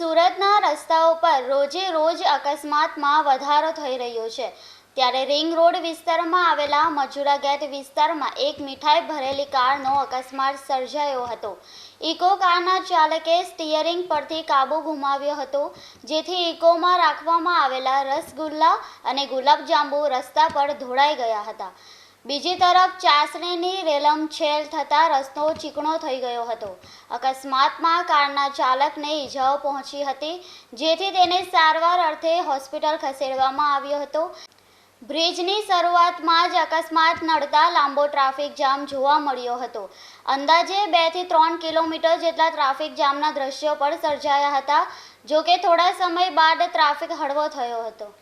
સુરતના રસ્તાઓ પર રોજે રોજ અકસ્માતમાં વધારો થઈ રહ્યો છે. ત્યારે રિંગ રોડ વિસ્તારમાં આવેલા મજુરા ગેટ વિસ્તારમાં એક મીઠાઈ ભરેલી કારનો અકસ્માત સર્જાયો હતો. ઇકો કારના ચાલકે સ્ટિયરિંગ પરથી કાબુ ગુમાવ્યો હતો, જેથી ઇકોમાં રાખવામાં આવેલા રસગુલ્લા અને ગુલાબજાંબુ રસ્તા પર ઢોળાઈ ગયા હતા. બીજી તરફ ચાસણીની રેલમછેલ થતાં રસ્તો ચીકણો થઈ ગયો હતો. અકસ્માતમાં કારના ચાલકને ઈજાઓ પહોંચી હતી, જેથી તેને સારવાર અર્થે હોસ્પિટલ ખસેડવામાં આવ્યો હતો. બ્રિજની શરૂઆતમાં જ અકસ્માત નડતા લાંબો ટ્રાફિક જામ જોવા મળ્યો હતો. અંદાજે બેથી ત્રણ કિલોમીટર જેટલા ટ્રાફિક જામના દ્રશ્યો પણ સર્જાયા હતા જો કે થોડા સમય બાદ ટ્રાફિક હળવો થયો હતો.